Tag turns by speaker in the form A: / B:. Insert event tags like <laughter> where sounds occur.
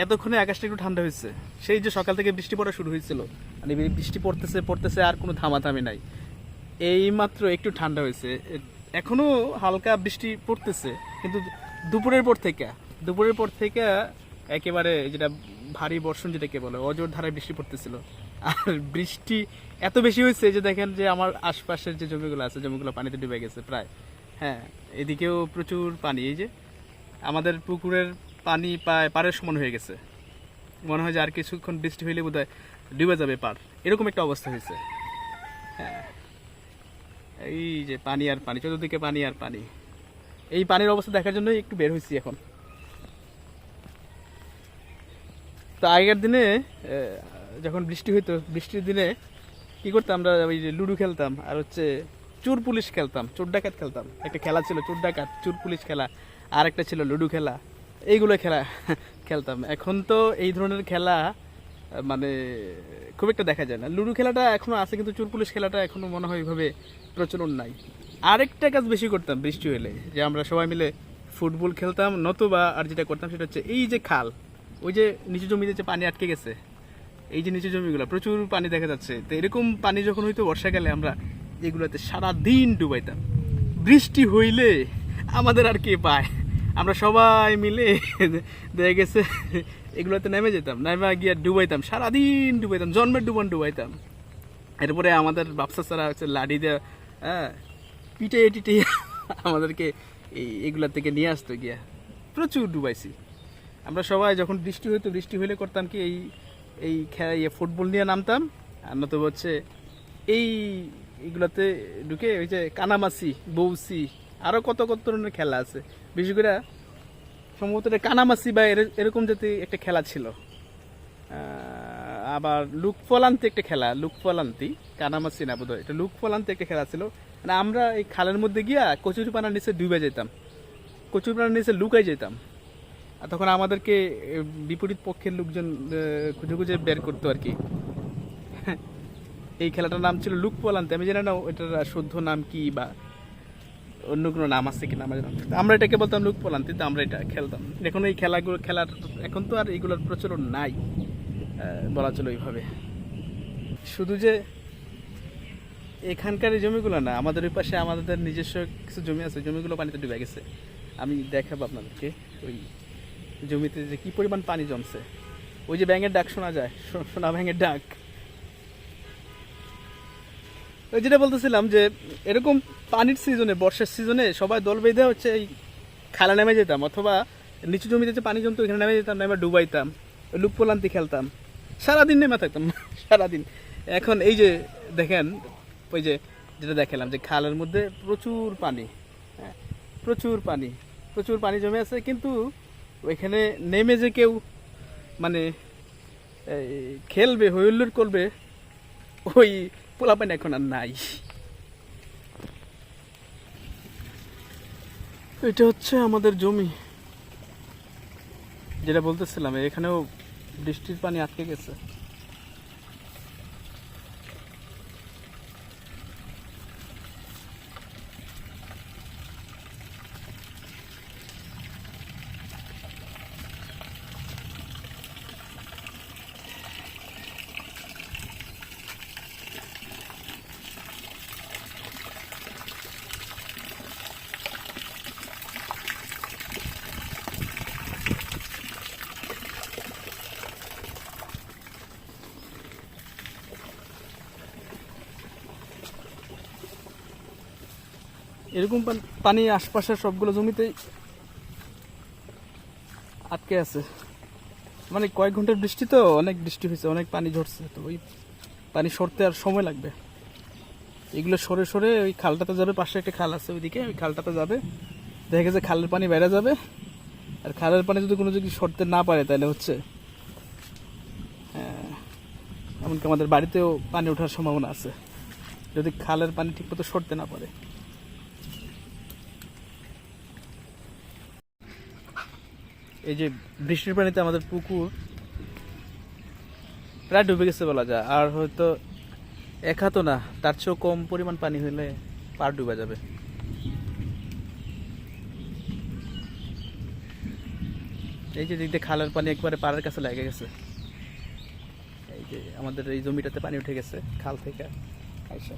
A: এতক্ষণে আকাশটা একটু ঠান্ডা হয়েছে। সেই যে সকাল থেকে বৃষ্টি পড়া শুরু হয়েছিল মানে বৃষ্টি পড়তেছে পড়তেছে, আর কোনো থামাথামি নাই। এই মাত্র একটু ঠান্ডা হয়েছে। এ- এখনও হালকা বৃষ্টি পড়তেছে, কিন্তু দুপুরের পর থেকে, দুপুরের পর থেকে একেবারে যেটা ভারী বর্ষণ যেটাকে বলে, অজোর ধারায় বৃষ্টি পড়তেছিল। আর বৃষ্টি এত বেশি হয়েছে যে দেখেন যে আমার আশপাশের যে জমিগুলো আছে, জমিগুলো পানিতে ডুবে গেছে প্রায়। হ্যাঁ এদিকেও প্রচুর পানি। এই যে আমাদের পুকুরের পানি প্রায় পাড়ের সমান হয়ে গেছে। মনে হয় যে আর কিছুক্ষণ বৃষ্টি হইলে বোধহয় ডুবে যাবে পার এরকম একটা অবস্থা হয়েছে। হ্যাঁ। এই যে পানি আর পানি, চতুর্দিকে পানি আর পানি। এই পানির অবস্থা দেখার জন্যই একটু বের হয়েছি এখন। তো আগের দিনে যখন বৃষ্টি হইতো, বৃষ্টির দিনে কি করতাম আমরা? ওই যে লুডো খেলতাম, আর হচ্ছে চোর পুলিশ খেলতাম, চোর ডাকাত খেলতাম। একটা খেলা ছিল, চোর ডাকাত, চোর পুলিশ খেলা, আর একটা ছিল লুডো খেলা। এইগুলো খেলা খেলতাম। এখন তো এই ধরনের খেলা মানে খুব একটা দেখা যায় না। লুডো খেলাটা এখনও আছে, কিন্তু চোর পুলিশ খেলাটা এখনও মনে হয় ওইভাবে প্রচলন নাই। আরেকটা কাজ বেশি করতাম বৃষ্টি হলে, যে আমরা সবাই মিলে ফুটবল খেলতাম, নতুবা আর যেটা করতাম সেটা হচ্ছে এই যে খাল, ওই যে নিচু জমিতে যে পানি আটকে গেছে, এই যে নিচু জমিগুলো, প্রচুর পানি দেখা যাচ্ছে। তো এরকম পানি যখন হইতো বর্ষাকালে, আমরা এগুলোতে সারা দিন ডুবাইতাম। বৃষ্টি হইলে আমাদের আর কে পায়? আমরা সবাই মিলে দেখা গেছে, এগুলোতে নেমে যেতাম, নেমে গিয়ে ডুবাইতাম, সারাদিন ডুবাইতাম, জন্মের ডুবান ডুবাইতাম। এরপরে আমাদের বাপসা ছাড়া হচ্ছে লাঠি দেওয়া হ্যাঁ পিটে টিটে আমাদেরকে এই এগুলা থেকে নিয়ে আসতো গিয়া। প্রচুর ডুবাইছি। আমরা সবাই যখন বৃষ্টি হইতো, বৃষ্টি হইলে করতাম কি, এই এই খেলা ইয়ে ফুটবল নিয়ে নামতাম, আর নতুবা হচ্ছে এই এগুলাতে ঢুকে ওই যে কানামাসি বৌসি আরও কত কত ধরনের খেলা আছে। বিশেষ করে সম্ভবত কানামাসি বা এর- এরকম জাতি একটা খেলা ছিল। আবার লুক ফলান্তি একটা খেলা, লুক ফলান্তি কানামাসি না বোধহয়, এটা লুক ফলান্তি একটা খেলা ছিল। মানে আমরা এই খালের মধ্যে গিয়া কচুরি পানার নিচে ডুবে যেতাম কচুরি পানার নিচে লুকাই যেতাম আর তখন আমাদেরকে বিপরীত পক্ষের লোকজন খুঁজে খুঁজে বের করতো আর কি। <laughs> এই খেলাটার নাম ছিল লুক পলান্তি আমি জানি না এটার শুদ্ধ নাম কি বা অন্য কোনো নাম আছে কিনা কি নাম আমরা এটাকে বলতাম লুক পলান্তি তো আমরা এটা খেলতাম। এখন এই খেলাগুলো খেলার এখন তো আর এইগুলোর প্রচলন নাই বলা চলে ওইভাবে। শুধু যে এখানকার এই জমিগুলো না, আমাদের ওই পাশে আমাদের নিজস্ব কিছু জমি আছে জমিগুলো পানিতে ডুবে গেছে। আমি দেখাবো আপনাদেরকে ওই জমিতে যে কি পরিমাণ পানি জমছে। ওই যে ব্যাঙের ডাক শোনা যায় সোনা ব্যাঙের ডাক। ওই যেটা বলতেছিলাম যে, এরকম পানির সিজনে বর্ষার সিজনে সবাই দল বেঁধে হচ্ছে এই খালা নেমে যেতাম, অথবা নিচু জমিতে যে পানি জমতো ওইখানে নেমে যেতাম, নেমে ডুবাইতাম ওই লুকপোলান্তি খেলতাম। সারাদিন নেমে থাকতাম, <laughs> সারাদিন। এখন এই যে দেখেন, ওই যে যেটা দেখালাম যে খালের মধ্যে প্রচুর পানি হ্যাঁ প্রচুর পানি প্রচুর পানি জমে আছে, কিন্তু ওইখানে নেমে যে কেউ মানে খেলবে হইহুল্লোড় করবে, ওই পোলাপানি এখন আর নাই এটা হচ্ছে আমাদের জমি। যেটা বলতেছিলাম, এখানেও বৃষ্টির পানি আটকে গেছে। এরকম পানি আশপাশের সবগুলো জমিতেই আটকে আছে। মানে কয়েক ঘণ্টার বৃষ্টি তো অনেক বৃষ্টি হয়েছে অনেক পানি ঝরছে তো ওই পানি সরতে আর সময় লাগবে। এগুলো সরে সরে ওই খালটাতে যাবে পাশে একটা খাল আছে ওইদিকে ওই খালটাতে যাবে। দেখা গেছে খালের পানি বেড়ে যাবে। আর খালের পানি যদি কোনো যদি সরতে না পারে তাহলে হচ্ছে হ্যাঁ, এমনকি আমাদের বাড়িতেও পানি ওঠার সম্ভাবনা আছে। যদি খালের পানি ঠিকমতো সরতে না পারে। এই যে বৃষ্টির পানিতে আমাদের পুকুর প্রায় ডুবে গেছে বলা যায়। আর হয়তো এক হাতও না, তার চেয়েও কম পরিমাণ পানি হলে পার ডুবে যাবে। এই যে দিয়ে খালের পানি একবারে পাড়ের কাছে লেগে গেছে। এই যে আমাদের এই জমিটাতে পানি উঠে গেছে খাল থেকে। আইসা